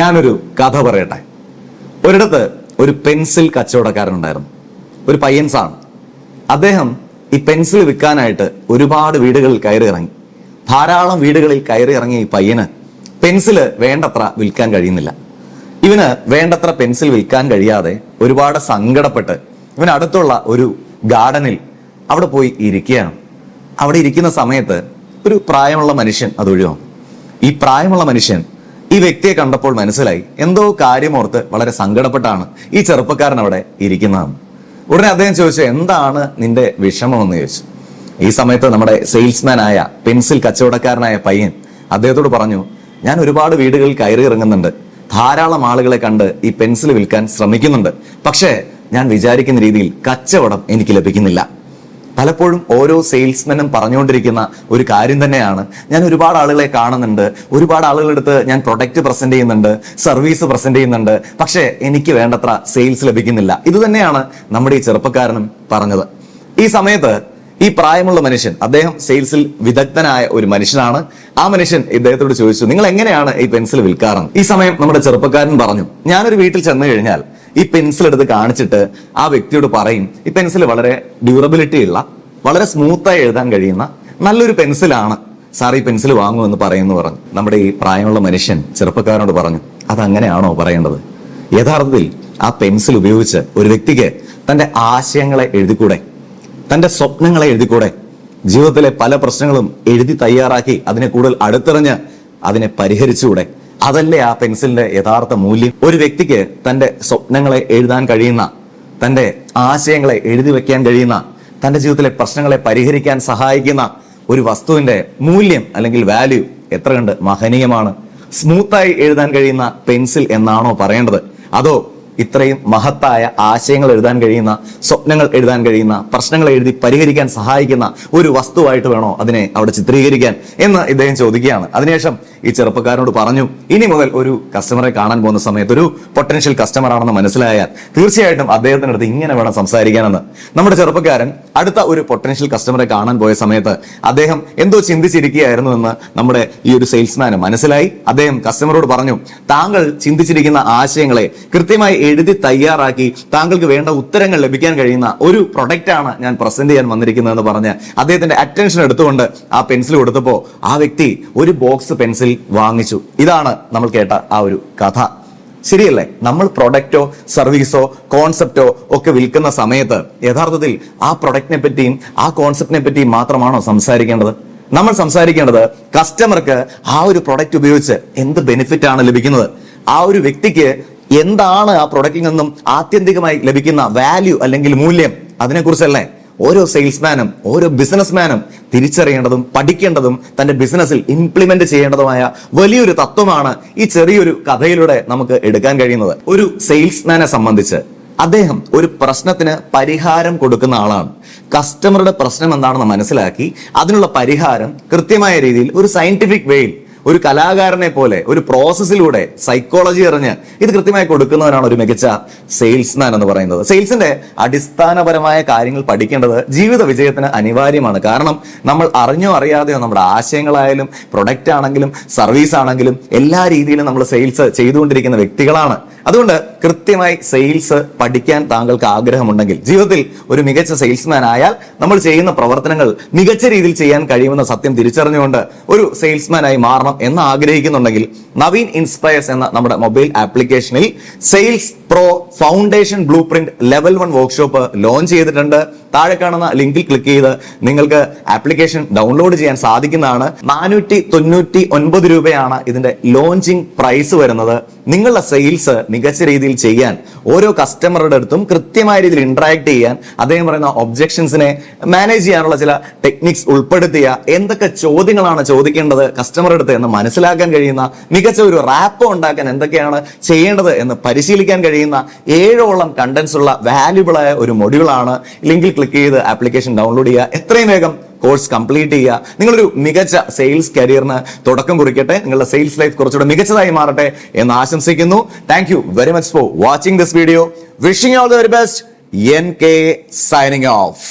ഞാനൊരു കഥ പറയട്ടെ. ഒരിടത്ത് ഒരു പെൻസിൽ കച്ചവടക്കാരനുണ്ടായിരുന്നു. ഒരു പയ്യൻസാണ് അദ്ദേഹം ഈ പെൻസിൽ വിൽക്കാനായിട്ട് ഒരുപാട് വീടുകളിൽ കയറി ഇറങ്ങി. ധാരാളം വീടുകളിൽ കയറി ഇറങ്ങിയ ഈ പയ്യന് പെൻസിൽ വേണ്ടത്ര വിൽക്കാൻ കഴിയുന്നില്ല. ഇവന് വേണ്ടത്ര പെൻസിൽ വിൽക്കാൻ കഴിയാതെ ഒരുപാട് സങ്കടപ്പെട്ട് ഇവൻ അടുത്തുള്ള ഒരു ഗാർഡനിൽ അവിടെ പോയി ഇരിക്കുകയാണ്. അവിടെ ഇരിക്കുന്ന സമയത്ത് ഒരു പ്രായമുള്ള മനുഷ്യൻ അതൊഴിവാണ് ഈ പ്രായമുള്ള മനുഷ്യൻ ഈ വ്യക്തിയെ കണ്ടപ്പോൾ മനസ്സിലായി. എന്തോ കാര്യം ഓർത്ത് വളരെ സങ്കടപ്പെട്ടാണ് ഈ ചെറുപ്പക്കാരൻ അവിടെ ഇരിക്കുന്നതെന്ന് ഉടനെ അദ്ദേഹം ചോദിച്ചു എന്താണ് നിന്റെ വിഷമമെന്ന്? ചോദിച്ചു. ഈ സമയത്ത് നമ്മുടെ സെയിൽസ്മാൻ ആയ പെൻസിൽ കച്ചവടക്കാരനായ പയ്യൻ അദ്ദേഹത്തോട് പറഞ്ഞു ഞാൻ ഒരുപാട് വീടുകളിൽ കയറി ഇറങ്ങുന്നുണ്ട്. ധാരാളം ആളുകളെ കണ്ട് ഈ പെൻസിൽ വിൽക്കാൻ ശ്രമിക്കുന്നുണ്ട്. പക്ഷേ ഞാൻ വിചാരിക്കുന്ന രീതിയിൽ കച്ചവടം എനിക്ക് ലഭിക്കുന്നില്ല. പലപ്പോഴും ഓരോ സെയിൽസ്മാനും പറഞ്ഞുകൊണ്ടിരിക്കുന്ന ഒരു കാര്യം തന്നെയാണ്. ഞാൻ ഒരുപാട് ആളുകളെ കാണുന്നുണ്ട്. ഒരുപാട് ആളുകളുടെ അടുത്ത് ഞാൻ പ്രൊഡക്റ്റ് പ്രസന്റ് ചെയ്യുന്നുണ്ട്. സർവീസ് പ്രസന്റ് ചെയ്യുന്നുണ്ട്. പക്ഷേ എനിക്ക് വേണ്ടത്ര സെയിൽസ് ലഭിക്കുന്നില്ല. ഇത് തന്നെയാണ് നമ്മുടെ ഈ ചെറുപ്പക്കാരനും പറഞ്ഞത്. ഈ സമയത്ത് ഈ പ്രായമുള്ള മനുഷ്യൻ അദ്ദേഹം സെയിൽസിൽ വിദഗ്ധനായ ഒരു മനുഷ്യനാണ്. ആ മനുഷ്യൻ ഇദ്ദേഹത്തോട് ചോദിച്ചു നിങ്ങൾ എങ്ങനെയാണ് ഈ പെൻസിൽ വിൽക്കാറെന്ന് ഈ സമയം നമ്മുടെ ചെറുപ്പക്കാരൻ പറഞ്ഞു ഞാനൊരു വീട്ടിൽ ചെന്ന് കഴിഞ്ഞാൽ ഈ പെൻസിൽ എടുത്ത് കാണിച്ചിട്ട് ആ വ്യക്തിയോട് പറയും ഈ പെൻസിൽ വളരെ ഡ്യൂറബിലിറ്റി ഉള്ള വളരെ സ്മൂത്തായി എഴുതാൻ കഴിയുന്ന നല്ലൊരു പെൻസിലാണ് സാർ ഈ പെൻസിൽ വാങ്ങൂ എന്ന് പറയുന്നു പറഞ്ഞു. നമ്മുടെ ഈ പ്രായമുള്ള മനുഷ്യൻ ചെറുപ്പക്കാരനോട് പറഞ്ഞു അതങ്ങനെയാണോ പറയേണ്ടത്? യഥാർത്ഥത്തിൽ ആ പെൻസിൽ ഉപയോഗിച്ച് ഒരു വ്യക്തിക്ക് തന്റെ ആശയങ്ങളെ എഴുതിക്കൂടെ? തന്റെ സ്വപ്നങ്ങളെ എഴുതിക്കൂടെ? ജീവിതത്തിലെ പല പ്രശ്നങ്ങളും എഴുതി തയ്യാറാക്കി അതിനെ കൂടുതൽ അടുത്തെറിഞ്ഞ് അതിനെ പരിഹരിച്ചുകൂടെ? അതല്ലേ ആ പെൻസിലിന്റെ യഥാർത്ഥ മൂല്യം? ഒരു വ്യക്തിക്ക് തന്റെ സ്വപ്നങ്ങളെ എഴുതാൻ കഴിയുന്ന തന്റെ ആശയങ്ങളെ എഴുതി വെക്കാൻ കഴിയുന്ന തന്റെ ജീവിതത്തിലെ പ്രശ്നങ്ങളെ പരിഹരിക്കാൻ സഹായിക്കുന്ന ഒരു വസ്തുവിന്റെ മൂല്യം അല്ലെങ്കിൽ വാല്യൂ എത്ര കണ്ട് മഹനീയമാണ് സ്മൂത്തായി എഴുതാൻ കഴിയുന്ന പെൻസിൽ എന്നാണോ പറയേണ്ടത്? അതോ ഇത്രയും മഹത്തായ ആശയങ്ങൾ എഴുതാൻ കഴിയുന്ന സ്വപ്നങ്ങൾ എഴുതാൻ കഴിയുന്ന പ്രശ്നങ്ങൾ എഴുതി പരിഹരിക്കാൻ സഹായിക്കുന്ന ഒരു വസ്തുവായിട്ട് വേണോ അതിനെ അവിടെ ചിത്രീകരിക്കാൻ എന്ന് ഇദ്ദേഹം ചോദിക്കുകയാണ്. അതിനുശേഷം ഈ ചെറുപ്പക്കാരനോട് പറഞ്ഞു ഇനി മുതൽ ഒരു കസ്റ്റമറെ കാണാൻ പോകുന്ന സമയത്ത് ഒരു പൊട്ടൻഷ്യൽ കസ്റ്റമർ ആണെന്ന് മനസ്സിലായാൽ തീർച്ചയായിട്ടും അദ്ദേഹത്തിന്റെ അടുത്ത് ഇങ്ങനെ വേണം സംസാരിക്കാനെന്ന്. നമ്മുടെ ചെറുപ്പക്കാരൻ അടുത്ത ഒരു പൊട്ടൻഷ്യൽ കസ്റ്റമറെ കാണാൻ പോയ സമയത്ത് അദ്ദേഹം എന്തോ ചിന്തിച്ചിരിക്കുകയായിരുന്നു എന്ന് നമ്മുടെ ഈ ഒരു സെയിൽസ്മാന് മനസ്സിലായി. അദ്ദേഹം കസ്റ്റമറോട് പറഞ്ഞു താങ്കൾ ചിന്തിച്ചിരിക്കുന്ന ആശയങ്ങളെ കൃത്യമായി എഴുതി തയ്യാറാക്കി താങ്കൾക്ക് വേണ്ട ഉത്തരങ്ങൾ ലഭിക്കാൻ കഴിയുന്ന ഒരു പ്രൊഡക്റ്റ് ആണ് ഞാൻ പ്രസന്റ് ചെയ്യാൻ വന്നിരിക്കുന്നതെന്ന് പറഞ്ഞ് അദ്ദേഹത്തിന്റെ അറ്റൻഷൻ എടുത്തുകൊണ്ട് ആ പെൻസിൽ കൊടുത്തപ്പോ ആ വ്യക്തി ഒരു ബോക്സ് പെൻസിൽ വാങ്ങിച്ചു. ഇതാണ് നമ്മൾ കേട്ട ആ ഒരു കഥ. ശരിയല്ലേ? നമ്മൾ പ്രൊഡക്റ്റോ സർവീസോ കോൺസെപ്റ്റോ ഒക്കെ വിൽക്കുന്ന സമയത്ത് യഥാർത്ഥത്തിൽ ആ പ്രൊഡക്റ്റിനെ പറ്റിയും ആ കോൺസെപ്റ്റിനെ പറ്റിയും മാത്രമാണോ സംസാരിക്കേണ്ടത്? നമ്മൾ സംസാരിക്കേണ്ടത് കസ്റ്റമർക്ക് ആ ഒരു പ്രൊഡക്റ്റ് ഉപയോഗിച്ച് എന്ത് ബെനിഫിറ്റ് ആണ് ലഭിക്കുന്നത്? ആ ഒരു വ്യക്തിക്ക് എന്താണ് ആ പ്രൊഡക്റ്റിൽ നിന്നും ആത്യന്തികമായി ലഭിക്കുന്ന വാല്യൂ അല്ലെങ്കിൽ മൂല്യം? അതിനെക്കുറിച്ചല്ലേ ഓരോ സെയിൽസ്മാനും ഓരോ ബിസിനസ്മാനും തിരിച്ചറിയേണ്ടതും പഠിക്കേണ്ടതും തന്റെ ബിസിനസ്സിൽ ഇംപ്ലിമെന്റ് ചെയ്യേണ്ടതുമായ വലിയൊരു തത്വമാണ് ഈ ചെറിയൊരു കഥയിലൂടെ നമുക്ക് എടുക്കാൻ കഴിയുന്നത്. ഒരു സെയിൽസ്മാനെ സംബന്ധിച്ച് അദ്ദേഹം ഒരു പ്രശ്നത്തിന് പരിഹാരം കൊടുക്കുന്ന ആളാണ്. കസ്റ്റമറുടെ പ്രശ്നം എന്താണെന്ന് മനസ്സിലാക്കി അതിനുള്ള പരിഹാരം കൃത്യമായ രീതിയിൽ ഒരു സയന്റിഫിക് വേയിൽ ഒരു കലാകാരനെ പോലെ ഒരു പ്രോസസ്സിലൂടെ സൈക്കോളജി അറിഞ്ഞ് ഇത് കൃത്യമായി കൊടുക്കുന്നവനാണ് ഒരു മികച്ച സെയിൽസ്മാൻ എന്ന് പറയുന്നത്. സെയിൽസിന്റെ അടിസ്ഥാനപരമായ കാര്യങ്ങൾ പഠിക്കേണ്ടത് ജീവിത വിജയത്തിന് അനിവാര്യമാണ്. കാരണം നമ്മൾ അറിഞ്ഞോ അറിയാതെയോ നമ്മുടെ ആശയങ്ങളായാലും പ്രൊഡക്റ്റ് ആണെങ്കിലും സർവീസ് ആണെങ്കിലും എല്ലാ രീതിയിലും നമ്മൾ സെയിൽസ് ചെയ്തുകൊണ്ടിരിക്കുന്ന വ്യക്തികളാണ്. അതുകൊണ്ട് കൃത്യമായി സെയിൽസ് പഠിക്കാൻ താങ്കൾക്ക് ആഗ്രഹമുണ്ടെങ്കിൽ ജീവിതത്തിൽ ഒരു മികച്ച സെയിൽസ്മാൻ ആയാൽ നമ്മൾ ചെയ്യുന്ന പ്രവർത്തനങ്ങൾ മികച്ച രീതിയിൽ ചെയ്യാൻ കഴിയുമെന്ന സത്യം തിരിച്ചറിഞ്ഞുകൊണ്ട് ഒരു സെയിൽസ്മാനായി മാറണം എന്ന് ആഗ്രഹിക്കുന്നുണ്ടെങ്കിൽ നവീൻ ഇൻസ്പയേഴ്സ് എന്ന നമ്മുടെ മൊബൈൽ ആപ്ലിക്കേഷനിൽ sales pro foundation blueprint level one workshop launch ചെയ്തിട്ടുണ്ട്. താഴെ കാണുന്ന ലിങ്കിൽ ക്ലിക്ക് ചെയ്ത് നിങ്ങൾക്ക് ആപ്ലിക്കേഷൻ ഡൗൺലോഡ് ചെയ്യാൻ സാധിക്കുന്നതാണ്. നാനൂറ്റി തൊണ്ണൂറ്റി ഒൻപത് രൂപയാണ് ഇതിന്റെ ലോഞ്ചിങ് പ്രൈസ് വരുന്നത്. നിങ്ങളുടെ സെയിൽസ് മികച്ച രീതിയിൽ ചെയ്യാൻ ഓരോ കസ്റ്റമറുടെ അടുത്തും കൃത്യമായ രീതിയിൽ ഇന്ററാക്ട് ചെയ്യാൻ അദ്ദേഹം പറയുന്ന ഒബ്ജെക്ഷൻസിനെ മാനേജ് ചെയ്യാനുള്ള ചില ടെക്നിക്സ് ഉൾപ്പെടുത്തിയ എന്തൊക്കെ ചോദ്യങ്ങളാണ് ചോദിക്കേണ്ടത് കസ്റ്റമറുടെ അടുത്ത് എന്ന് മനസ്സിലാക്കാൻ കഴിയുന്ന മികച്ച ഒരു റാപ്പ് ഉണ്ടാക്കാൻ എന്തൊക്കെയാണ് ചെയ്യേണ്ടത് എന്ന് പരിശീലിക്കാൻ കഴിയുന്ന ഏഴോളം കണ്ടന്റ്സ് ഉള്ള വാല്യുബിൾ ആയ ഒരു മൊഡ്യൂളാണ് ലിങ്കിൽ ക്ലിക്ക് ചെയ്ത് ആപ്ലിക്കേഷൻ ഡൗൺലോഡ് ചെയ്യുക. എത്രയും വേഗം കോഴ്സ് കംപ്ലീറ്റ് ചെയ്യുക. നിങ്ങളൊരു മികച്ച സെയിൽസ് കരിയറിന് തുടക്കം കുറിക്കട്ടെ. നിങ്ങളുടെ സെയിൽസ് ലൈഫ് കുറച്ചുകൂടെ മികച്ചതായി മാറട്ടെ എന്ന് ആശംസിക്കുന്നു. Thank you very much for watching this video wishing all the very best N K signing off